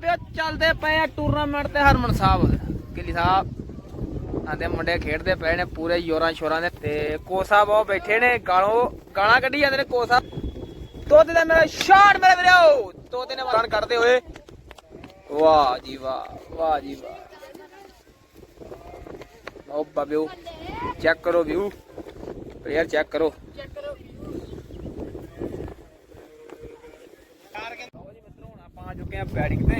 ਬਾਬਿਓ ਚੱਲਦੇ ਪਏ ਆ ਟੂਰਨਾਮੈਂਟ ਤੇ ਹਰਮਨ ਸਾਹਿਬ। ਕਿਲੀ ਸਾਹਿਬ, ਆਂਦੇ ਮੁੰਡੇ ਖੇਡਦੇ ਪਏ ਨੇ ਪੂਰੇ ਯੋਰਾਂ ਸ਼ੋਰਾਂ ਦੇ ਤੇ ਕੋ ਸਾਹਿਬ ਬੈਠੇ ਨੇ, ਗਾਲੋਂ, ਗਾਲਾਂ ਕੱਢੀ ਜਾਂਦੇ ਨੇ ਕੋ ਤੋਤੇ ਦਾ ਮੇਰਾ ਸ਼ਾਟ ਮੇਰੇ ਵੀਰੋ, ਤੋਤੇ ਨੇ ਰਨ ਕੱਢਦੇ ਹੋਏ। ਵਾਹ ਜੀ ਵਾਹ ਵਾਹ ਜੀ ਵਾਹ। ਲਓ ਬਾਬਿਓ ਚੈੱਕ ਕਰੋ ਵਿਊ ਪਲੇਅਰ ਚੈੱਕ ਕਰੋ ਲਓ ਜੀ ਮਿੱਤਰੋ ਹੁਣ ਆਪਾਂ ਆ ਚੁੱਕੇ ਆ ਬੈਟਿੰਗ ਤੇ।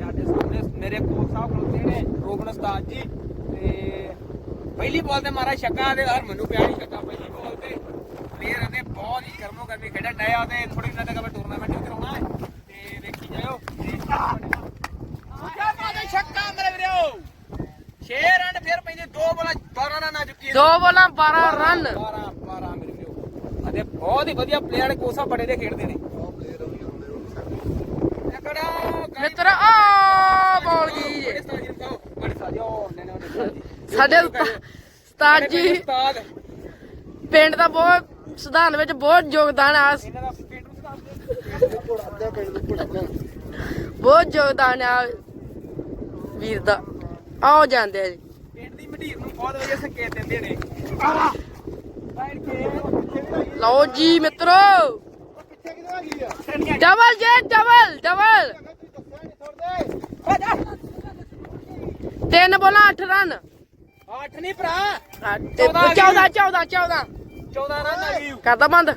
ਸਾਡੇ ਸਾਹਮਣੇ ਮੇਰੇ ਕੋਚ ਸਾਹਿਬ ਖਲੋਤੇ ਨੇ ਰੋਗਨ ਉਸਤਾਦ ਜੀ। ਤੇ ਪਹਿਲੀ ਬਾਲ ਤੇ ਮਾਰਾ ਛੱਕਾ ਤੇ ਹਰ ਮੈਨੂੰ ਪਿਆ ਨਹੀਂ ਛੱਕਾ ਪਹਿਲੀ ਬਾਲ ਤੇ। ਪਲੇਅਰ ਨੇ ਬਹੁਤ ਹੀ ਕਰਮੋ ਕਰਮੀ ਖੇਡਿਆ। ਡਿਆ ਤੇ ਥੋੜੀ ਦਿਨਾਂ ਤੱਕ ਟੂਰਨਾਮੈਂਟ ਵੀ ਕਰਾਉਣਾ ਹੈ। ਤੇ ਵੇਖੀ ਜਾਇਓ। ਦੂਜਾ ਬਾਲ ਛੱਕਾ ਮੇਰੇ ਵੀਰੋ। 6 ਰਨ ਫਿਰ ਪੈਂਦੇ ਦੋ ਬਾਲਾਂ 12 ਰਨ ਆ ਚੁੱਕੀ ਦੋ ਬੋਲਾਂ 12 ਰਨ 12 12 ਮੇਰੇ ਵੀਰੋ। ਅਤੇ ਬਹੁਤ ਹੀ ਵਧੀਆ ਪਲੇਅਰ ਕੋਸਾ ਬੜੇ ਦੇ ਖੇਡਦੇ ਨੇ ਕੜਾ ਮਿੱਤਰ ਆ ਬੋਲ ਗਈ ਬੜੇ ਸਤਾਜੀ ਨੂੰ ਕਹੋ ਬੜੇ ਸਤਾਜੀ ਉਹ ਨੇ ਨੇ ਨੇ ਸਾਡੇ ਉਸਤਾ- ਉਸਤਾਦ ਜੀ। ਉਸਤਾਦ। ਪਿੰਡ ਦਾ ਬਹੁਤ ਸੁਧਾਰਨ ਵਿੱਚ ਬਹੁਤ ਯੋਗਦਾਨ ਆ। ਬਹੁਤ ਯੋਗਦਾਨ ਆ ਵੀਰ ਦਾ। ਆਓ ਜਾਂਦੇ ਆ ਜੀ। ਪਿੰਡ ਦੀ ਮਢੀਰ ਨੂੰ ਬਹੁਤ ਵਧੀਆ ਸੰਕੇਤ ਦਿੰਦੇ ਨੇ। ਲਓ ਜੀ ਮਿੱਤਰੋ। ਡਬਲ ਜੇ ਡਬਲ ਡਬਲ। ਤਿੰਨ ਬੋਲਾਂ 8 ਰਨ ਅੱਠ ਨਹੀਂ ਭਰਾ। 14 14 14 14 14 ਰਨ ਆ ਗਈ ਕਰਦਾ ਬੰਦ।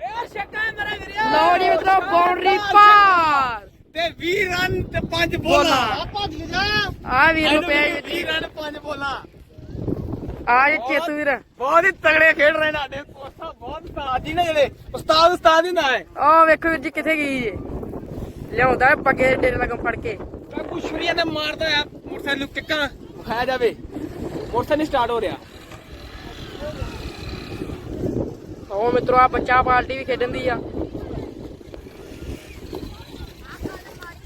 ਫੇਰ ਛੱਕਾ ਮੇਰਾ ਵੀਰਿਆ। ਲਓ ਜੀ ਮਿੱਤਰੋ ਬਾਉਂਡਰੀ ਪਾਰ। ਤੇ 20 ਰਨ ਤੇ 5 ਬੋਲਾਂ। ਆ ਵੀਰ ਨੂੰ ਪਿਆ ਜੀ 20 ਰਨ 5 ਬੋਲਾਂ। ਆ ਜੀ ਚੇਤੂ ਵੀਰ। ਬਹੁਤ ਹੀ ਤਗੜੇ ਖੇਡ ਰਹੇ ਨੇ ਸਾਡੇ। ਕੋਸਾ ਬਹੁਤ ਉਸਤਾਦ ਜੀ ਨੇ ਜਿਹੜੇ। ਉਸਤਾਦ ਉਸਤਾਦ ਹੀ ਨਾ ਹੈ। ਆ ਵੇਖੋ ਵੀਰ ਜੀ ਕਿੱਥੇ ਗਈ ਜੇ ਲਿਆਉਂਦਾ ਪੱਗੇ ਡੇਰੇ ਲਗਮ ਫੜ ਕੇ। ਕਾਕੂ ਛੁਰੀਆਂ ਤੇ ਮਾਰਦਾ ਆ ਮੋਟਰਸਾਈਕਲ ਨੂੰ ਕਿੱਕਾਂ। ਵਿਖਾਇਆ ਜਾਵੇ। ਮੋਟਰਸਾਈਕਲ ਨਹੀਂ ਸਟਾਰਟ ਹੋ ਰਿਹਾ। ਉਹ ਮਿੱਤਰੋ ਆ ਬੱਚਾ ਪਾਰਟੀ ਵੀ ਖੇਡਣ ਦੀ ਆ।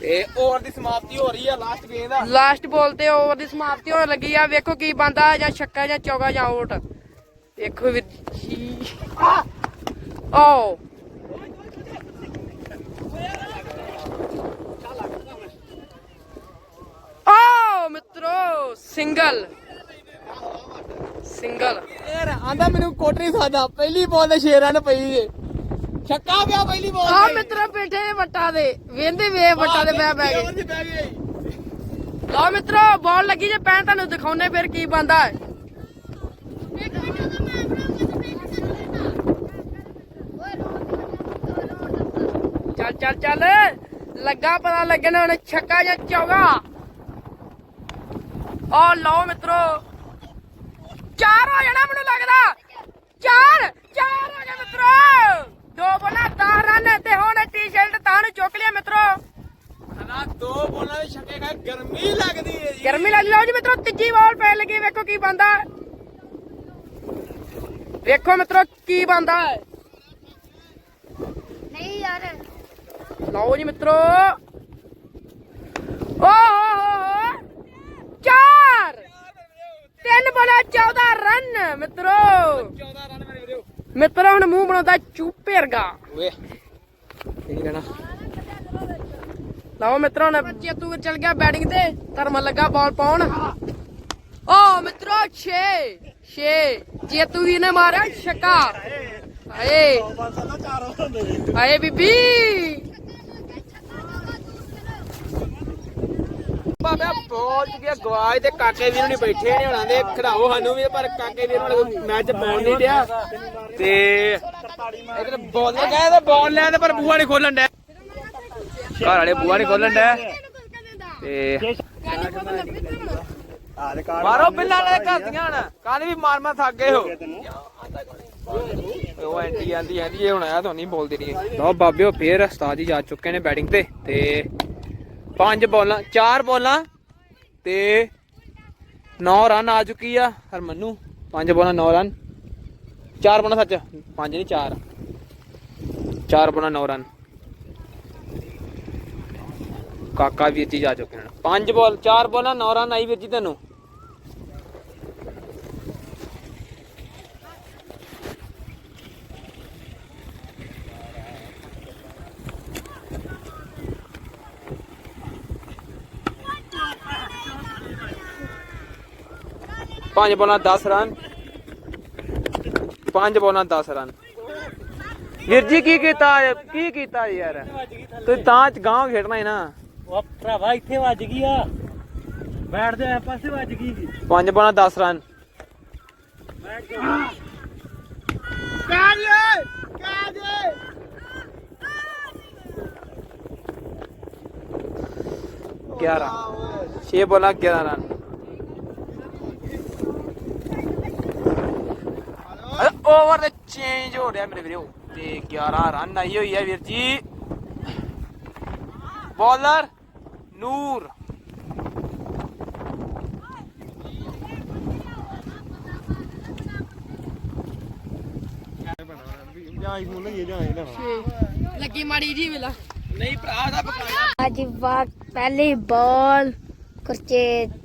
ਤੇ ਓਵਰ ਦੀ ਸਮਾਪਤੀ ਹੋ ਰਹੀ ਆ ਲਾਸਟ ਗੇਮ ਦਾ। ਲਾਸਟ ਬੋਲ ਤੇ ਓਵਰ ਦੀ ਸਮਾਪਤੀ ਹੋਣ ਲੱਗੀ ਆ। ਵੇਖੋ ਕੀ ਬੰਦਾ ਜਾਂ ਛੱਕਾ ਜਾਂ ਚੌਗਾ ਜਾਂ ਆਊਟ ਵੇਖੋ ਓ। ਸਿੰਗਲ। ਸਿੰਗਲ। ਯਾਰ ਆਂਦਾ ਮੈਨੂੰ ਕੋਟ ਨਹੀਂ ਸਕਦਾ। ਪਹਿਲੀ ਬਾਲ ਤੇ 6 ਰਨ ਪਈ ਜੇ ਛੱਕਾ ਪਿਆ ਪਹਿਲੀ ਬਾਲ ਆ ਮਿੱਤਰੋ ਬੈਠੇ ਨੇ ਵੱਟਾਂ ਦੇ। ਵੇਂਦੇ ਵੇ ਵੱਟਾਂ ਦੇ ਬੈ ਬੈ ਗਏ ਲਓ ਮਿੱਤਰੋ ਬਾਲ ਲੱਗੀ ਜੇ ਪੈਣ ਤੁਹਾਨੂੰ ਦਿਖਾਉਣੇ ਫਿਰ ਕੀ ਬੰਦਾ ਹੈ। ਚੱਲ ਚੱਲ ਚੱਲ। ਲੱਗਾ ਪਤਾ ਲੱਗਣ ਹੁਣ ਛੱਕਾ ਜਾਂ ਚੌਗਾ। ਆ ਲਓ ਮਿੱਤਰੋ। ਚਾਰ ਹੋ ਜਾਣਾ ਮੈਨੂੰ ਲੱਗਦਾ। ਚਾਰ ਚਾਰ ਹੋ ਗਏ ਮਿੱਤਰੋ। ਦੋ ਬੋਲਾ 10 ਰਨ ਤੇ ਹੁਣ ਟੀ-ਸ਼ਰਟ ਤਾਂ ਨੂੰ ਚੁੱਕ ਲਿਆ ਮਿੱਤਰੋ। ਹਨਾ ਦੋ ਬੋਲਾਂ ਦੇ ਛੱਕੇ ਕਾ ਗਰਮੀ ਲੱਗਦੀ ਹੈ ਜੀ। ਗਰਮੀ ਲੱਗ ਲਓ ਜੀ ਮਿੱਤਰੋ ਤੀਜੀ ਬਾਲ ਪੈ ਲੱਗੀ ਵੇਖੋ ਕੀ ਬੰਦਾ ਵੇਖੋ ਮਿੱਤਰੋ ਕੀ ਬੰਦਾ ਹੈ। ਨਹੀਂ ਯਾਰ। ਲਓ ਜੀ ਮਿੱਤਰੋ ਓ ਹੋ ਹੋ ਹੋ ਚਾਰ ਤਿੰਨ ਬੋਲਾ 14 ਰਨ ਮਿੱਤਰੋ। 14 ਰਨ ਮੇਰੇ ਵੀਰੋ ਮਿੱਤਰੋ ਹੁਣ ਮੂੰਹ ਬਣਾਉਂਦਾ ਚੂਪੇ ਵਰਗਾ। ਓਏ ਕੀ ਰਹਿਣਾ। ਲਓ ਮਿੱਤਰੋ ਹੁਣ ਚੇਤੂ ਚਲ ਗਿਆ ਬੈਟਿੰਗ ਤੇ। ਧਰਮ ਲੱਗਾ ਬਾਲ ਪਾਉਣ। ਓ ਮਿੱਤਰੋ 6 6 ਚੇਤੂ ਵੀ ਨੇ ਮਾਰਿਆ ਛੱਕਾ। ਹਾਏ। ਹਾਏ ਬੀਬੀ। ਬਾਬਾ ਬਹੁਤ ਗਿਆ ਗਵਾਜ ਤੇ ਕਾਕੇ ਵੀਰ ਨਹੀਂ ਬੈਠੇ ਨੇ ਹੁਣਾਂ ਦੇ ਖੜਾਓ ਸਾਨੂੰ ਵੀ, ਪਰ ਕਾਕੇ ਵੀਰ ਨਾਲ ਮੈਚ ਬੈਣ ਨਹੀਂ ਰਿਹਾ ਤੇ ਇਧਰ ਬਾਲ ਲਗਾਇਆ ਤੇ ਬਾਲ ਲੈ ਤੇ ਪਰ ਬੂਆ ਨਹੀਂ ਖੋਲਣ ਡਿਆ। ਘਰ ਵਾਲੇ ਬੂਆ ਨਹੀਂ ਖੋਲਣ ਡਿਆ। ਤੇ ਮਾਰੋ ਬਿੱਲਾਂ ਲੈ ਘਰ ਹਣ। ਕੱਲ ਵੀ ਮਾਰ ਮਾਰ ਥੱਕ ਗਏ ਹੋ। ਉਹ ਐਂਟੀ ਆਂਦੀ ਆਂਦੀ ਇਹ ਹੁਣ ਆਇਆ ਤਾਂ ਨਹੀਂ ਬੋਲਦੀ ਰਹੀ। ਲਓ ਬਾਬਿਓ, ਫੇਰ ਉਸਤਾਦ ਜੀ ਜਾ ਚੁੱਕੇ ਨੇ ਬੈਟਿੰਗ ਤੇ ਤੇ ਪੰਜ ਬੋਲਾਂ, ਚਾਰ ਬੋਲਾਂ ਤੇ 9 ਰਨ ਆ ਚੁੱਕੀ ਆ ਹਰਮਨੂ। ਪੰਜ ਬੋਲਾਂ 9 ਰਨ। ਚਾਰ ਬੋਲਾਂ ਸੱਚ, ਪੰਜ ਨਹੀਂ, ਚਾਰ। ਚਾਰ ਬੋਲਾਂ 9 ਰਨ। ਕਾਕਾ ਵੀਰ ਜੀ ਜਾ ਚੁੱਕੇ ਨੇ ਪੰਜ ਬੋਲ, ਚਾਰ ਬੋਲਾਂ 9 ਰਨ ਆਈ ਵੀਰ ਜੀ ਤੈਨੂੰ। ਪੰਜ ਬੋਲਾਂ 10 ਰਨ। ਪੰਜ ਬੋਲਾਂ 10 ਰਨ। ਵੀਰ ਜੀ ਕੀ ਕੀਤਾ? ਕੀ ਕੀਤਾ ਯਾਰ? ਤੁਸੀਂ ਤਾਂ ਚ ਗਾਂਵ ਖੇਡਣਾ ਹੈ ਨਾ। ਉਹ ਭਰਾਵਾ ਇੱਥੇ ਵੱਜ ਗਈ ਆ। ਬੈਠਦੇ ਆ ਪਾਸੇ ਵੱਜ ਗਈ। ਪੰਜ ਬੋਲਾਂ 10 ਰਨ। ਗਿਆਰਾਂ। 6 ਬੋਲਾਂ 11 ਰਨ। ਓਵਰ ਤੇ ਚੇਂਜ ਹੋ ਰਿਹਾ ਮੇਰੇ ਵੀਰੋ। ਤੇ 11 ਰਨ ਆਈ ਹੋਈ ਹੈ ਵੀਰ ਜੀ। ਬੋਲਰ ਨੂਰ। ਲੱਗੀ ਮਾੜੀ ਜੀ ਵੇਲਾ। ਨਹੀਂ ਭਰਾ ਦਾ ਪਕਾਇਆ ਅੱਜ ਵਾਰ ਪਹਿਲੀ ਬਾਲ ਕੁਰਚੇਤ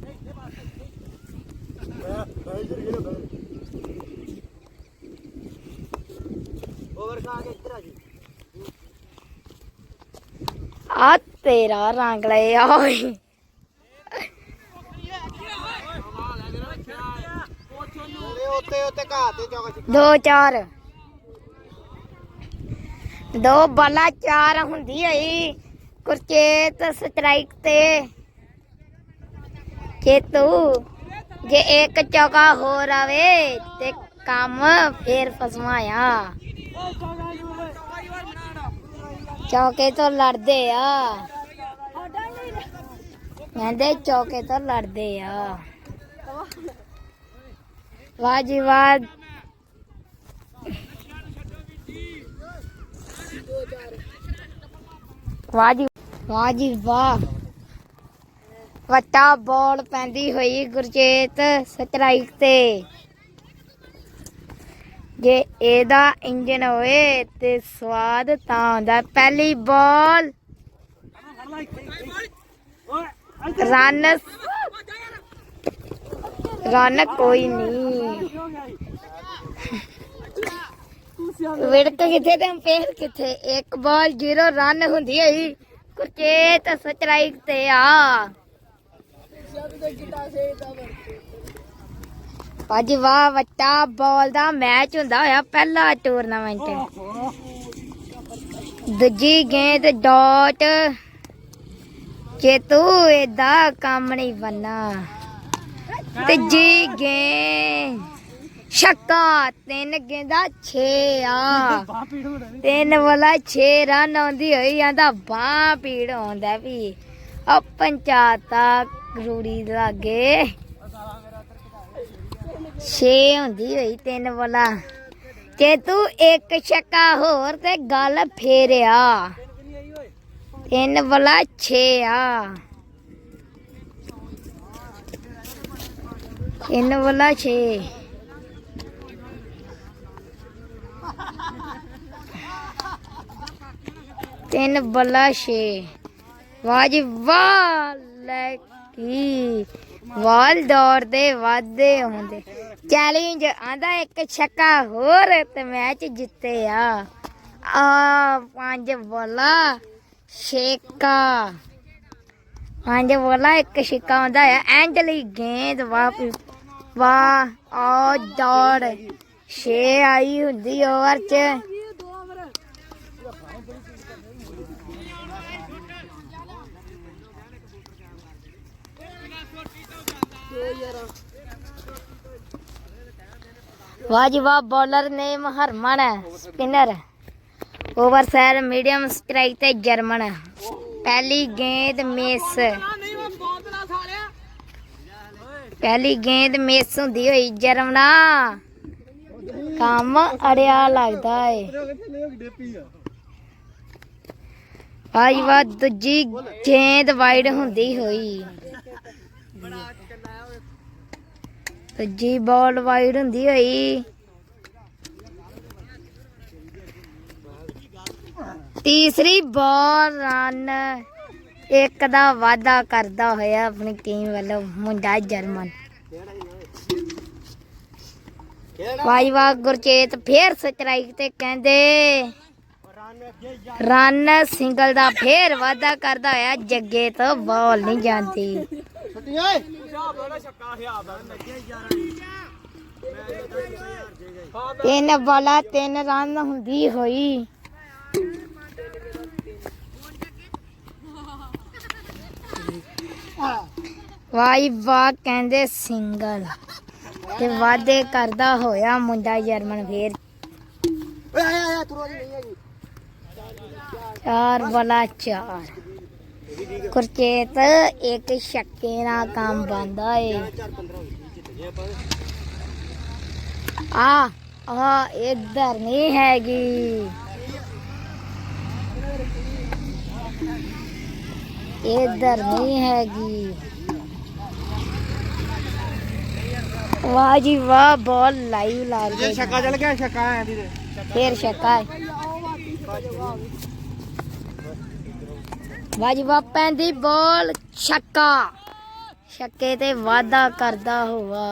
ਆ ਤੇਰਾ ਰੰਗ ਲੈ ਓਏ। ਦੋ ਚਾਰ। ਦੋ ਬਾਲਾਂ ਚਾਰ ਹੁੰਦੀ ਹੋਈ ਕੁਰਚੇਤ ਸਟ੍ਰਾਈਕ ਤੇ। ਚੇਤੂ, ਜੇ ਇੱਕ ਚੌਕਾ ਹੋਰ ਆਵੇ ਤੇ ਕੰਮ ਫੇਰ ਫਸਵਾਇਆ ਚੌਕੇ ਤੋਂ ਲੜਦੇ ਆ। ਕਹਿੰਦੇ ਚੌਕੇ ਤੋਂ ਲੜਦੇ ਆ। ਵਾਹ ਜੀ ਵਾਹ। ਵਾਹ ਜੀ ਵਾਹ ਜੀ ਵਾਹ। ਵੱਟਾ ਬੋਲ ਪੈਂਦੀ ਹੋਈ ਗੁਰਜੀਤ ਸਟਰਾਈਕ ਤੇ। ਜੇ ਇਹਦਾ ਇੰਜਨ ਹੋਵੇ ਤੇ ਸਵਾਦ ਤਾਂ ਆਉਂਦਾ। ਪਹਿਲੀ ਬਾਲ। ਰਨ ਰਨ ਕੋਈ ਨਹੀਂ। ਵਿੜਕ ਕਿੱਥੇ ਤੇ ਅੰਪੇਅਰ ਕਿੱਥੇ? ਇੱਕ ਬਾਲ ਜ਼ੀਰੋ ਰਨ ਹੁੰਦੀ ਹੋਈ ਕੁਰਚੇਤ ਸਟਰਾਈਕ ਤੇ ਆ। ਅੱਜ ਵਾਹ ਵੱਟਾ ਬਾਲ ਦਾ ਮੈਚ ਹੁੰਦਾ ਹੋਇਆ ਪਹਿਲਾ ਟੂਰਨਾਮੈਂਟ ਦੂਜੀ ਗੇਂਦ ਡਾਟ ਤੂੰ ਇਹਦਾ ਕੰਮ ਨਹੀਂ ਬੰਨਾ ਤੀਜੀ ਗੇਂਦ ਛੱਕਾ ਤਿੰਨ ਗੇਂਦਾ 6 ਆ। ਤਿੰਨ ਵਾਲਾ 6 ਰਨ ਆਉਂਦੀ ਹੋਈ ਆਂਦਾ ਬਾਹ ਪੀੜ ਆਉਂਦਾ ਵੀ। ਆ ਪੰਚਾਤਾ ਰੂੜੀ ਲਾਗੇ। 6 ਹੁੰਦੀ ਹੋਈ ਤਿੰਨ ਵਾਲਾ। ਜੇ ਤੂੰ ਇੱਕ ਛੱਕਾ ਹੋਰ ਤੇ ਗੱਲ ਫੇਰਿਆ। ਤਿੰਨ ਵਾਲਾ 6 ਆ। ਤਿੰਨ ਵਾਲਾ 6 ਤਿੰਨ ਬੱਲਾ 6 ਵਾਹ ਜੀ ਵਾਹ ਲੈ ਕੀ? ਵਾਲ ਦੌੜਦੇ ਵਾਧੇ ਹੁੰਦੇ। ਚੈਲੰਜ ਆਂਦਾ ਇੱਕ ਛੱਕਾ ਹੋਰ ਤੇ ਮੈਚ ਜਿੱਤੇ ਆ। ਆ ਪੰਜ ਬੱਲਾ ਛੇਕਾ। ਪੰਜ ਬੱਲਾ, ਇੱਕ ਛੱਕਾ ਆਉਂਦਾ ਹੈ ਐਂਜਲੀ ਗੇਂਦ ਵਾਹ ਵਾਹ ਆ ਦੌੜ। ਛੇ ਆਈ ਹੁੰਦੀ ਓਵਰ ਚ। ਵਾਹ ਜੀ ਵਾਹ, bowler name Harman spinner over ਸੈਰ, ਮੀਡੀਅਮ ਸਟ੍ਰਾਈਕ ਤੇ ਜਰਮਨ। ਪਹਿਲੀ ਗੇਂਦ ਮਿਸ। ਪਹਿਲੀ ਗੇਂਦ ਮਿਸ ਹੁੰਦੀ ਹੋਈ ਜਰਮਨਾ ਕੰਮ ਅੜਿਆ ਲੱਗਦਾ ਏ। ਵਾਹ ਜੀ ਦੂਜੀ ਗੇਂਦ ਵਾਈਡ ਹੁੰਦੀ ਹੋਈ। ਦੂਜੀ ਬਾਲ ਵਾਈਡ ਹੁੰਦੀ ਹੋਈ। ਤੀਸਰੀ ਬਾਲ ਰਨ। ਇੱਕ ਦਾ ਵਾਅਦਾ ਕਰਦਾ ਹੋਇਆ ਆਪਣੀ ਟੀਮ ਵੱਲੋਂ, ਮੁੰਡਾ ਜਰਮਨ। ਵਾਈ ਵਾਹ, ਗੁਰਚੇਤ ਫੇਰ ਸਟ੍ਰਾਈਕ ਤੇ ਕਹਿੰਦੇ, ਰਨ ਸਿੰਗਲ ਦਾ ਫੇਰ ਵਾਅਦਾ ਕਰਦਾ ਹੋਇਆ, ਜੱਗੇ ਤੋਂ ਬਾਲ ਨਹੀਂ ਜਾਂਦੀ। ਤਿੰਨ ਬਾਲਾ, ਤਿੰਨ ਰਨ ਹੁੰਦੀ ਹੋਈ। ਵਾਈ ਵਾਹ ਕਹਿੰਦੇ ਸਿੰਗਲ। ਤੇ ਵਾਦੇ ਕਰਦਾ ਹੋਇਆ ਮੁੰਡਾ ਜਰਮਨ ਫੇਰ ਚਾਰ ਵਾਲਾ ਚਾਰ। ਕੁਰਚੇਤ ਇੱਕ ਛੱਕੇ ਨਾਲ ਕੰਮ ਬੰਦਾ ਏ। ਆ ਆ ਇੱਧਰ ਨਹੀਂ ਹੈਗੀ। ਇੱਧਰ ਨਹੀਂ ਹੈਗੀ। ਵਾਹ ਜੀ ਵਾਹ ਬਾਲ ਲਾਈਵ ਲਾ ਕੇ ਛੱਕਾ ਚੱਲ ਗਿਆ ਛੱਕਾ ਆਇਆ ਦੀ ਫੇਰ ਛੱਕਾ ਵਾਹ ਜੀ ਵਾਹ ਪੈਂਦੀ ਬਾਲ ਛੱਕਾ। ਛੱਕੇ ਤੇ ਵਾਦਾ ਕਰਦਾ ਹੋਵਾ